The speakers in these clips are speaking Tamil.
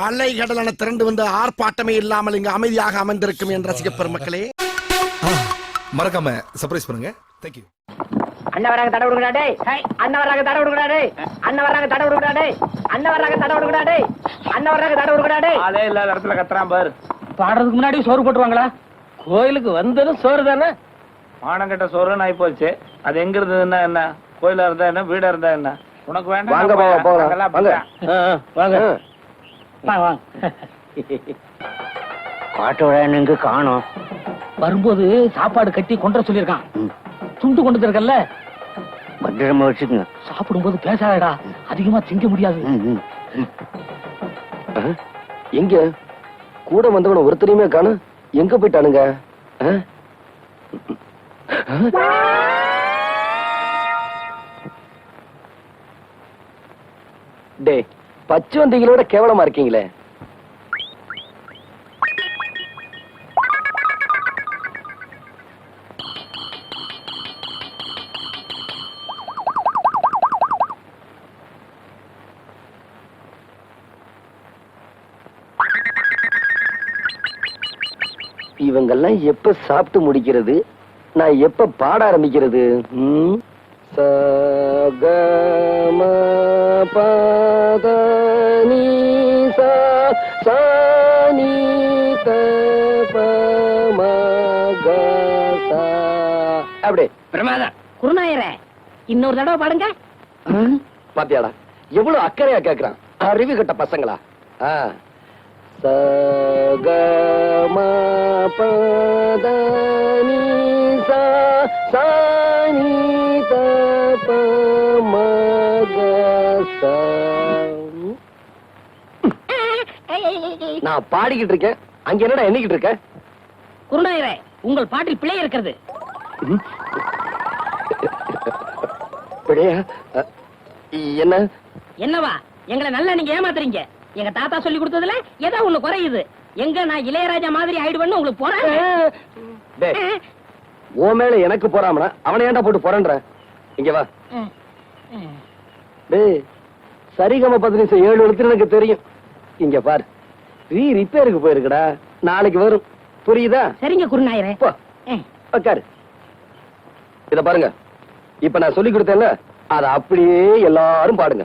அலை கடலான திரண்டு வந்து ஆர்ப்பாட்டமே இல்லாமல் இங்கு அமைதியாக அமர்ந்திருக்கும் என் ரசிக பெருமக்களே மறக்காம சர்ப்ரைஸ் பண்ணுங்க. தேங்க்யூ அண்ணன் வராங்க தடை விடுங்கடா டேய் அண்ணன் வராங்க தடை விடுங்கடா டேய் அண்ணன் வராங்க தடை விடுங்கடா டேய் அண்ணன் வராங்க தடை விடுங்கடா டேய் அண்ணன் வராங்க தடை விடுங்கடா டேய். ஆளே இல்லாத இடத்துல கத்துறான் பாரு. பாடுறதுக்கு முன்னாடி சோறு போட்டுருவாங்களா? கோயிலுக்கு வந்ததும் சோறு தானே? மானங்கட்ட சோறுன்னு ஆகி போச்சு அது எங்க இருந்ததுன்னா என்ன? கோயிலா இருந்தா என்ன? வீடா இருந்தா என்ன? உனக்கு வேண்டாம் வாங்க, வாங்க. வாங்க வாங்க. பாட்டோட காணோம்? வரும்போது சாப்பாடு கட்டி கொண்டு வர சொல்லியிருக்கான். துண்டு கொண்டு இருக்கல்ல பத்திரமா வச்சுக்கோங்க. சாப்பிடும்போது பேசாதடா. அதிகமா திங்க முடியாது. எங்க? கூட வந்தவன ஒருத்தரையுமே காணும் எங்க போயிட்டானுங்க? ஆ? ஆ? பச்சை வந்திகளோட கேவலமா இருக்கீங்களே இவங்கெல்லாம் எப்ப சாப்பிட்டு முடிக்கிறது நான் எப்ப பாட ஆரம்பிக்கிறது ம்? ச, க, ம, ப, த, நீ, சா, சா, நீ, த, ப, ம, க, சா. அப்படியே பிரமாதம் குருநாயரே இன்னொரு தடவை பாடுங்க. பாத்தியாடா எவ்வளவு அக்கறையா கேக்குறான். அறிவு கட்ட பசங்களா? ஆ. ச, க, ம, ப, த, நீ, சா, சா, நீ, த, ப, ம, க, சா. நான் பாடிக்கிட்டு இருக்கேன். அங்க என்னடா எண்ணிக்கிட்டு இருக்க? குருநாயரே உங்கள் பாட்டில் பிழை இருக்கிறது. பிழையா என்ன? என்னவா? எங்களை நல்லா நீங்க ஏமாத்துறீங்க. எங்க தாத்தா சொல்லி கொடுத்ததுல ஏதோ ஒண்ணு குறையுது. எங்க நான் இளையராஜா மாதிரி ஆயிடுவேன்னு உங்களுக்கு போறேன் டேய் உன் மேல எனக்கு போறாமனா அவனை ஏன்டா போட்டு போறன்ற? இங்க வா. டேய் சரிகம பதினஞ்சு ஏழு எழுத்து எனக்கு தெரியும். இங்க பாரு. ரீ ரிப்பேருக்கு போயிருக்குடா. நாளைக்கு வரும். புரியுதா? சரிங்க குருநாயரே. போ. உட்காரு இத பாருங்க. இப்ப நான் சொல்லி கொடுத்தேன்ல அத அப்படியே எல்லாரும் பாடுங்க.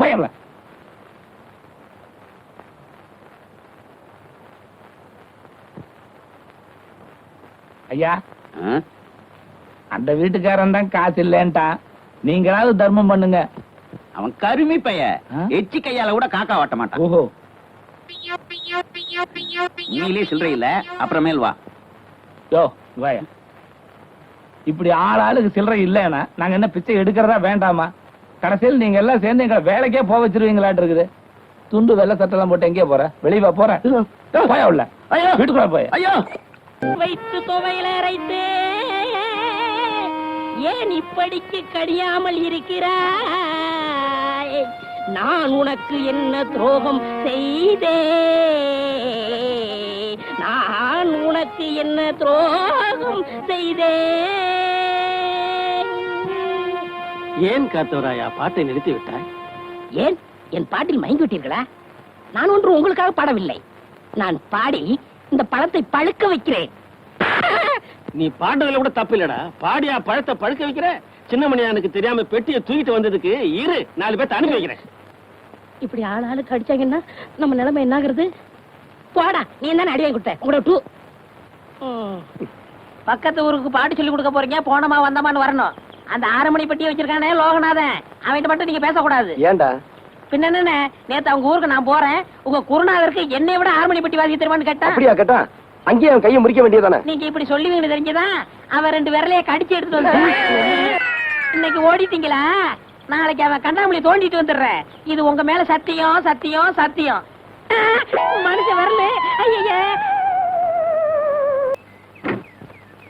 பயிரல ஐயா அந்த வீட்டுக்காரன் தான் காசு இல்லைன்ட்டான் நீங்களாவது தர்மம் பண்ணுங்க. அவன் கருமி பைய? எச்சி கையால கூட காக்கா வாட்ட மாட்டான். ஓஹோ. நீங்களே சில்லறை இல்ல அப்புறமேல் வா. யோ வாயா இப்படி ஆள் ஆளுக்கு சில்லறை இல்லைன்னா நாங்க என்ன பிச்சை எடுக்கிறதா வேண்டாமா? கடைசியில் நீங்க எல்லாம் சேர்ந்து எங்களை வேலைக்கே போக வச்சிருவீங்களாட்டு இருக்குது. துண்டு வெள்ளை சட்டெல்லாம் போட்டு எங்கேயே போற வெளியே யோ, போயா உள்ள. ஐயோ. வீட்டுக்குள்ள போய். ஐயோ. வைத்து துவையில அரைத்து. ஏன் இப்படிக்கு கடியாமல் இருக்கிறாய்? நான் உனக்கு என்ன துரோகம் செய்தே? நான் உனக்கு என்ன துரோகம் செய்தே? ஏன் காத்தவராயா? பாட்டை நிறுத்தி விட்டாய்? ஏன்? என் பாட்டில் மயங்கி விட்டீர்களா? நான் ஒன்று உங்களுக்காக பாடவில்லை. நான் பாடி இந்த பழத்தை பழுக்க வைக்கிறேன். நீ பாடுறதுல கூட தப்பு இல்லடா பாடியா பழத்தை பழுக்க வைக்கிற? சின்னமணியா எனக்கு தெரியாம பெட்டியை தூக்கிட்டு வந்ததுக்கு இரு நாலு பேர்த்த அனுப்பி வைக்கிறேன். இப்படி ஆள் ஆளுக்கு அடிச்சாங்கன்னா நம்ம நிலைமை என்னாகிறது? போடா நீ என்ன அடி வாங்கி கொடுத்த? உங்களோட டூ. பக்கத்து ஊருக்கு பாட்டு சொல்லி கொடுக்க போறீங்க போனமா வந்தமான்னு வரணும். அந்த ஆறு மணி பெட்டியை வச்சிருக்கானே லோகநாதன். அவன்கிட்ட மட்டும் நீங்க பேசக்கூடாது. ஏன்டா? பின்ன என்ன நேத்து அவங்க ஊருக்கு நான் போறேன். உங்க குருநாதருக்கு என்னை விட ஆறு மணி பெட்டி வாசி தெரியுமான்னு கேட்டா? அப்படியா கேட்டா? அங்கேயே அவன் கையை முறிக்க வேண்டியதானே நீங்க இப்படி சொல்லுவீங்க தெரிஞ்சுதான் அவன் ரெண்டு விரலைய கடிச்சு எடுத்துட்டு வந்து இன்னைக்கு ஓடிட்டீங்களா? நாளைக்கு அவன் கண்ணாமூலி தோண்டிட்டு வந்துடுறேன். இது உங்க மேல சத்தியம் சத்தியம் சத்தியம். மனுஷன் வரல. ஐயா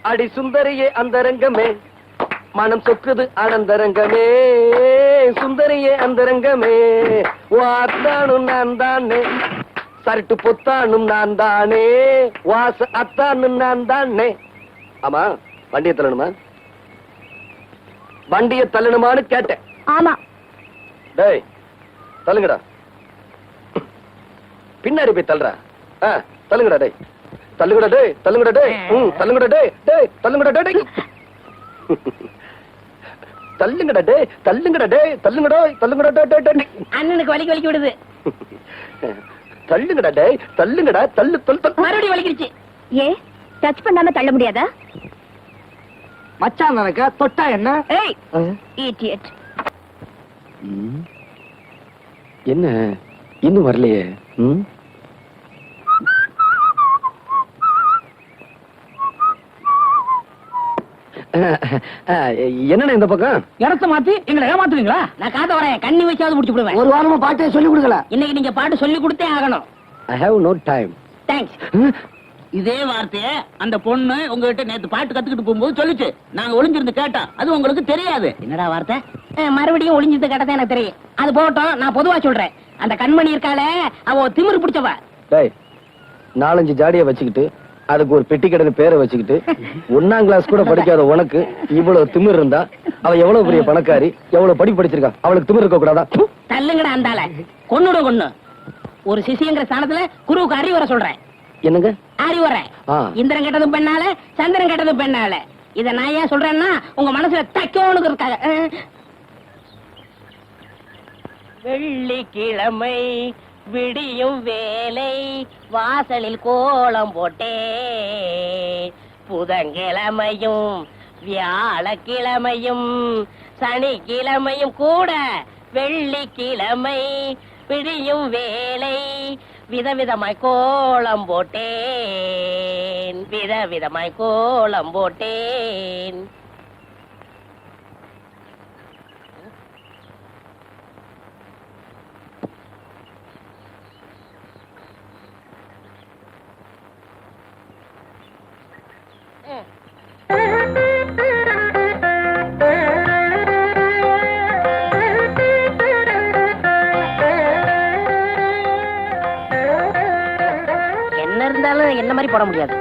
அடி சுந்தரியே அந்தரங்கமே மனம் சொக்குது ஆனந்தரங்கமே சுந்தரியே அந்தரங்கமே. வாத்தானும் நான் தானே சரட்டு பொத்தானும் நான் தானே வாச அத்தானும் நான் தானே ஆமா வண்டியை தள்ளணுமா? வண்டியை தள்ளணுமான்னு கேட்டேன். ஆமா. டேய் தள்ளுங்கடா. பின்னாடி போய் தள்ளுறா ஆ, தள்ளுங்கடா டேய். தள்ளுங்கடா டேய் தள்ளுங்கடா டேய். ம் தள்ளுங்கடா டேய் டேய் தள்ளுங்கடா டேய். தள்ளுங்கடா டேய் தள்ளுங்கடா டேய் தள்ளுங்கடா தள்ளுங்கடா அண்ணனுக்கு வலிக்கு வலிக்கு விடுது. தள்ளுங்கடா டேய் தள்ளுங்கடா தள்ளு தள்ளு தள்ளு. மறுபடியும் வலிக்கிடுச்சு ஏ டச் பண்ணாம தள்ள முடியாதா? மச்சான் நினைக்க தொட்டா என்ன? ஏய் இடியட் என்ன? இன்னும் வரலையே. ம்? என்னண்ணே இந்த பக்கம்? இடத்த மாத்தி எங்களை ஏமாத்துறீங்களா நான் காத்த வரேன். கண்ணி வச்சாவது முடிச்சு விடுவேன். ஒரு வாரமா பாட்டே சொல்லி கொடுக்கல. இன்னைக்கு நீங்க பாட்டு சொல்லி கொடுத்தே ஆகணும். I have no time thanks இதே வார்த்தைய அந்த பொண்ணு உங்ககிட்ட நேத்து பாட்டு கத்துக்கிட்டு போகும்போது சொல்லுச்சு. நாங்க ஒளிஞ்சிருந்து கேட்டோம் அது உங்களுக்கு தெரியாது. என்னடா வார்த்தை? மறுபடியும் ஒளிஞ்சது கேட்டதான் எனக்கு தெரியும். அது போகட்டும் நான் பொதுவா சொல்றேன். அந்த கண்மணி இருக்காளே அவ திமிரு பிடிச்சவ. டேய் நாலஞ்சு ஜாடிய வச்சுக்கிட்டு அதுக்கு ஒரு பெட்டி கடனு பேரை வச்சுக்கிட்டு ஒன்னாம் கிளாஸ் கூட படிக்காத உனக்கு இவ்வளவு திமிர் இருந்தா அவ எவ்வளவு பெரிய பணக்காரி எவ்வளவு படி படிச்சிருக்கா அவளுக்கு திமிர் இருக்க கூடாதா. தள்ளுங்கடா அந்தால கொன்னுட கொன்னு. ஒரு சிசிங்கிற ஸ்தானத்துல குருவுக்கு அறிவுரை சொல்றேன். என்னங்க? அறிவுரை. இந்திரன் கெட்டதும் பெண்ணால சந்திரன் கெட்டதும் பெண்ணால. இத நான் ஏன் சொல்றேன்னா உங்க மனசுல தைக்கோனுக்கு இருக்காங்க. வெள்ளிக்கிழமை விடியும் வேலை வாசலில் கோலம் போட்டே. புதன்கிழமையும் வியாழக்கிழமையும் சனிக்கிழமையும் கூட வெள்ளிக்கிழமை விடியும் வேலை விதவிதமாய் கோலம் போட்டேன் விதவிதமாய் கோலம் போட்டேன். இருந்தாலும் என்ன மாதிரி போட முடியாது.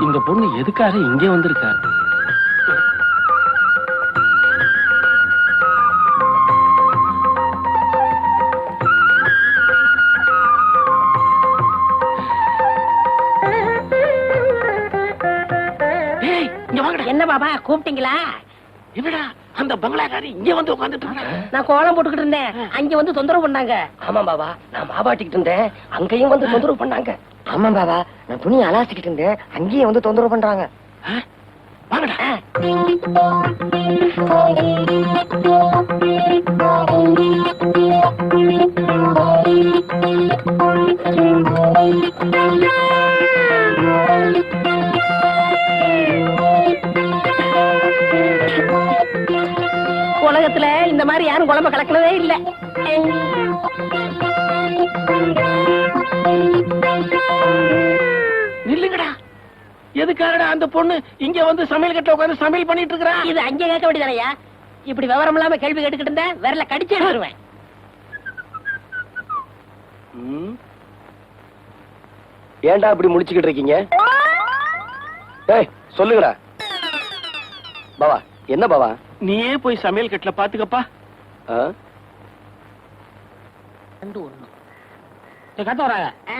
இந்த பொண்ணு எதுக்காக இங்க வந்திருக்கா என்ன பாபா கூப்பிட்டீங்களா? என்னடா? அந்த பங்களாக்காரி இங்க வந்து உட்காந்துட்டு நான் கோலம் போட்டுக்கிட்டு இருந்தேன். அங்க வந்து தொந்தரவு பண்ணாங்க. ஆமா பாபா நான் மாவாட்டிக்கிட்டு இருந்தேன். அங்கேயும் வந்து தொந்தரவு பண்ணாங்க. ஆமா பாபா நான் துணி அலாசிக்கிட்டு இருந்தேன். அங்கேயே வந்து தொந்தரவு பண்றாங்க. வாங்கடா. மாதிரி யாரும் குழம்பு கலக்கலவே இல்ல. நில்லுங்கடா. எதுக்காகடா அந்த பொண்ணு இங்க வந்து சமையல் கட்டில உட்காந்து சமையல் பண்ணிட்டு இருக்கா இது அங்க கேட்க வேண்டியதானயா இப்படி விவரம் இல்லாம கேள்வி கேட்டுக்கிட்டு இருந்தேன் விரல கடிச்சு எடுத்துருவேன் ஏன்டா இப்படி முடிச்சுக்கிட்டு இருக்கீங்க? ஏய் சொல்லுங்கடா. பாவா என்ன பாவா? நீயே போய் சமையல் கட்டில பாத்துக்கப்பா? ரெண்டு ஒண்ணு. கத்த வராங்க ஆ?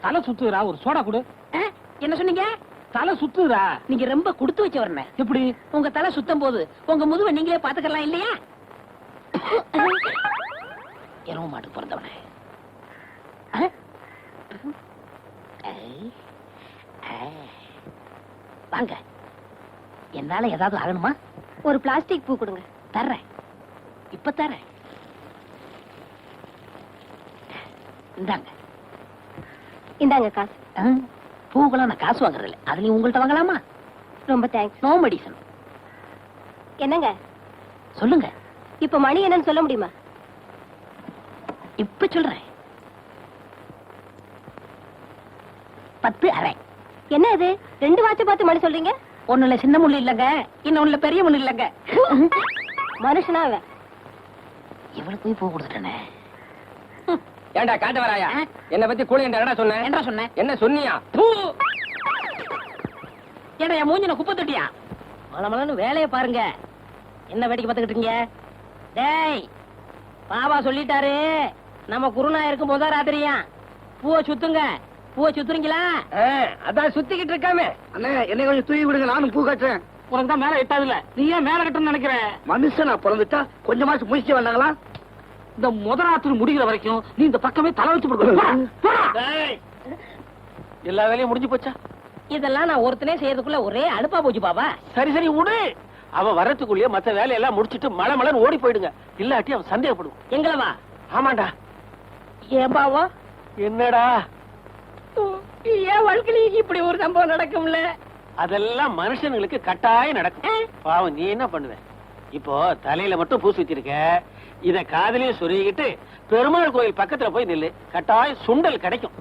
தலை சுத்துறா ஒரு சோடா கொடு? என்ன சொன்னீங்க? தலை சுத்துறா நீங்க ரொம்ப கொடுத்து வச்ச வரணும் எப்படி? உங்க தலை சுத்தம் போது உங்க முதுவை நீங்களே பாத்துக்கலாம் இல்லையா? எருவ மாட்டுக்கு பிறந்தவனே. வாங்க. என்னால ஏதாவது ஆகணுமா? ஒரு பிளாஸ்டிக் பூ கொடுங்க. தர்றேன். இப்ப தரேன். இந்தாங்க. இந்தாங்க காசு. ஆ, பூக்கெல்லாம் நான் காசு வாங்குறது இல்லை அதுலயும் உங்கள்ட்ட வாங்கலாமா? ரொம்ப தேங்க்ஸ் நோ மெடிசன் என்னங்க? சொல்லுங்க. இப்ப மணி என்னன்னு சொல்ல முடியுமா? இப்ப சொல்றேன். பத்து அரை. என்ன இது? ரெண்டு வாட்ச பார்த்து மணி சொல்றீங்க? ஒண்ணுல சின்ன முள்ளு இல்லங்க இன்னொன்னுல பெரிய முள்ளு இல்லங்க. மனுஷனா இவளுக்கு போய் பூ கொடுத்துட்டேனே. ஏன்டா காட்ட வராயா? என்ன பத்தி கூட என்னடா சொன்ன? என்ன சொன்னேன் என்ன சொன்னியா? ஏடா என் மூஞ்சின குப்பை தொட்டியா? மலமலன்னு வேலையை பாருங்க. என்ன வேடிக்கை பார்த்துக்கிட்டு இருக்கீங்க? டேய் பாபா சொல்லிட்டாரு. நம்ம குருநாயருக்கு முத ராத்திரியா? பூவை சுத்துங்க. பூவை சுத்துறீங்களா? அதான் சுத்திக்கிட்டு இருக்காமே. அண்ணே என்னை கொஞ்சம் தூக்கி விடுங்க நானும் பூ கட்டுறேன். உனக்கு தான் மேல எட்டாதுல நீ ஏன் மேல கட்டணும்னு நினைக்கிற. மனுஷனா பிறந்துட்டா கொஞ்சமாச்சும் முயற்சி வந்தாங்களா இந்த முதராத்திரி முடிகிற வரைக்கும் நீ இந்த பக்கமே தலை வச்சு எல்லா வேலையும் முடிஞ்சு போச்சா? இதெல்லாம் நான் ஒருத்தனே செய்யறதுக்குள்ள ஒரே அலுப்பா போச்சு பாபா. சரி சரி விடு அவ வரத்துக்குள்ளேயே மத்த வேலையெல்லாம் முடிச்சிட்டு மழை மழைன்னு ஓடி போயிடுங்க. இல்லாட்டி அவன் சந்தேகப்படுவான் எங்களவா ஆமாண்டா. ஏன் பாவம் என்னடா? ஏன் வாழ்க்கையில இப்படி ஒரு சம்பவம் நடக்கும்ல? அதெல்லாம் மனுஷனுங்களுக்கு கட்டாயம் நடக்கும். பாவம் நீ என்ன பண்ணுவ? இப்போ தலையில மட்டும் பூசி வச்சிருக்க. இத காதலையும் சொருகிட்டு பெருமாள் கோயில் பக்கத்துல போய் நில்லு. கட்டாயம் சுண்டல் கிடைக்கும்.